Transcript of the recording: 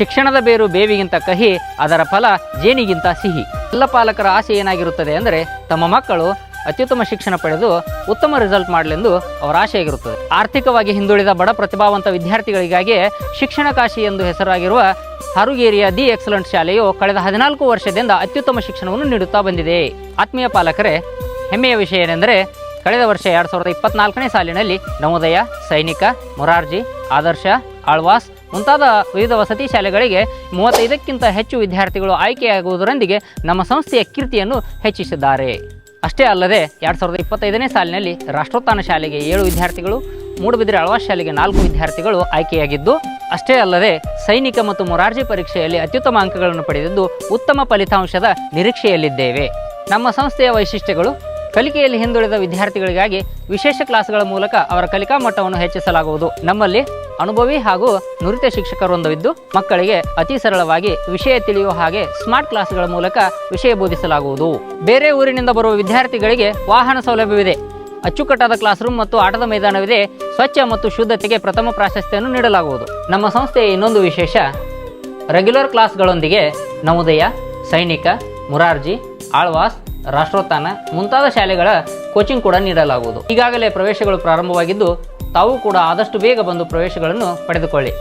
ಶಿಕ್ಷಣದ ಬೇರು ಬೇವಿಗಿಂತ ಕಹಿ, ಅದರ ಫಲ ಜೇನಿಗಿಂತ ಸಿಹಿ. ಎಲ್ಲ ಪಾಲಕರ ಆಸೆ ಏನಾಗಿರುತ್ತದೆ ಅಂದರೆ, ತಮ್ಮ ಮಕ್ಕಳು ಅತ್ಯುತ್ತಮ ಶಿಕ್ಷಣ ಪಡೆದು ಉತ್ತಮ ರಿಸಲ್ಟ್ ಮಾಡಲೆಂದು ಅವರ ಆಶೆಯಾಗಿರುತ್ತದೆ ಆರ್ಥಿಕವಾಗಿ ಹಿಂದುಳಿದ ಬಡ ಪ್ರತಿಭಾವಂತ ವಿದ್ಯಾರ್ಥಿಗಳಿಗಾಗಿ ಶಿಕ್ಷಣ ಕಾಶಿ ಎಂದು ಹೆಸರಾಗಿರುವ ಹರುಗೇರಿಯ ದಿ ಎಕ್ಸಲೆಂಟ್ ಶಾಲೆಯು ಕಳೆದ ಹದಿನಾಲ್ಕು ವರ್ಷದಿಂದ ಅತ್ಯುತ್ತಮ ಶಿಕ್ಷಣವನ್ನು ನೀಡುತ್ತಾ ಬಂದಿದೆ. ಆತ್ಮೀಯ ಪಾಲಕರೇ, ಹೆಮ್ಮೆಯ ವಿಷಯ ಏನೆಂದರೆ, ಕಳೆದ ವರ್ಷ ಎರಡು ಸಾವಿರದ ಇಪ್ಪತ್ನಾಲ್ಕನೇ ಸಾಲಿನಲ್ಲಿ ನವೋದಯ, ಸೈನಿಕ, ಮೊರಾರ್ಜಿ, ಆದರ್ಶ ಆಳ್ವಾಸ್. ಮುಂತಾದ ವಿವಿಧ ವಸತಿ ಶಾಲೆಗಳಿಗೆ ಮೂವತ್ತೈದಕ್ಕಿಂತ ಹೆಚ್ಚು ವಿದ್ಯಾರ್ಥಿಗಳು ಆಯ್ಕೆಯಾಗುವುದರೊಂದಿಗೆ ನಮ್ಮ ಸಂಸ್ಥೆಯ ಕೀರ್ತಿಯನ್ನು ಹೆಚ್ಚಿಸಿದ್ದಾರೆ. ಅಷ್ಟೇ ಅಲ್ಲದೆ ಎರಡು ಸಾವಿರದ ಇಪ್ಪತ್ತೈದನೇ ಸಾಲಿನಲ್ಲಿ ರಾಷ್ಟ್ರೋತ್ಥಾನ ಶಾಲೆಗೆ ಏಳು ವಿದ್ಯಾರ್ಥಿಗಳು ಮೂಡುಬಿದಿರೆ ಆಳ್ವಾಸ್ ಶಾಲೆಗೆ ನಾಲ್ಕು ವಿದ್ಯಾರ್ಥಿಗಳು ಆಯ್ಕೆಯಾಗಿದ್ದು, ಅಷ್ಟೇ ಅಲ್ಲದೆ ಸೈನಿಕ ಮತ್ತು ಮೊರಾರ್ಜಿ ಪರೀಕ್ಷೆಯಲ್ಲಿ ಅತ್ಯುತ್ತಮ ಅಂಕಗಳನ್ನು ಪಡೆದಿದ್ದು ಉತ್ತಮ ಫಲಿತಾಂಶದ ನಿರೀಕ್ಷೆಯಲ್ಲಿದ್ದೇವೆ. ನಮ್ಮ ಸಂಸ್ಥೆಯ ವೈಶಿಷ್ಟ್ಯಗಳು, ಕಲಿಕೆಯಲ್ಲಿ ಹಿಂದುಳಿದ ವಿದ್ಯಾರ್ಥಿಗಳಿಗಾಗಿ ವಿಶೇಷ ಕ್ಲಾಸ್ಗಳ ಮೂಲಕ ಅವರ ಕಲಿಕಾ ಮಟ್ಟವನ್ನು ಹೆಚ್ಚಿಸಲಾಗುವುದು. ನಮ್ಮಲ್ಲಿ ಅನುಭವಿ ಹಾಗೂ ನುರಿತ ಶಿಕ್ಷಕರೊಂದವಿದ್ದು, ಮಕ್ಕಳಿಗೆ ಅತಿ ಸರಳವಾಗಿ ವಿಷಯ ತಿಳಿಯುವ ಹಾಗೆ ಸ್ಮಾರ್ಟ್ ಕ್ಲಾಸ್ಗಳ ಮೂಲಕ ವಿಷಯ ಬೋಧಿಸಲಾಗುವುದು. ಬೇರೆ ಊರಿನಿಂದ ಬರುವ ವಿದ್ಯಾರ್ಥಿಗಳಿಗೆ ವಾಹನ ಸೌಲಭ್ಯವಿದೆ. ಅಚ್ಚುಕಟ್ಟಾದ ಕ್ಲಾಸ್ ರೂಮ್ ಮತ್ತು ಆಟದ ಮೈದಾನವಿದೆ. ಸ್ವಚ್ಛ ಮತ್ತು ಶುದ್ಧತೆಗೆ ಪ್ರಥಮ ಪ್ರಾಶಸ್ತ್ಯವನ್ನು ನೀಡಲಾಗುವುದು. ನಮ್ಮ ಸಂಸ್ಥೆಯ ಇನ್ನೊಂದು ವಿಶೇಷ, ರೆಗ್ಯುಲರ್ ಕ್ಲಾಸ್ಗಳೊಂದಿಗೆ ನವೋದಯ, ಸೈನಿಕ, ಮುರಾರ್ಜಿ, ಆಳ್ವಾಸ್, ರಾಷ್ಟ್ರೋತ್ಥಾನ ಮುಂತಾದ ಶಾಲೆಗಳ ಕೋಚಿಂಗ್ ಕೂಡ ನೀಡಲಾಗುವುದು. ಈಗಾಗಲೇ ಪ್ರವೇಶಗಳು ಪ್ರಾರಂಭವಾಗಿದ್ದು ತಾವು ಕೂಡ ಆದಷ್ಟು ಬೇಗ ಬಂದು ಪ್ರವೇಶಗಳನ್ನು ಪಡೆದುಕೊಳ್ಳಿ.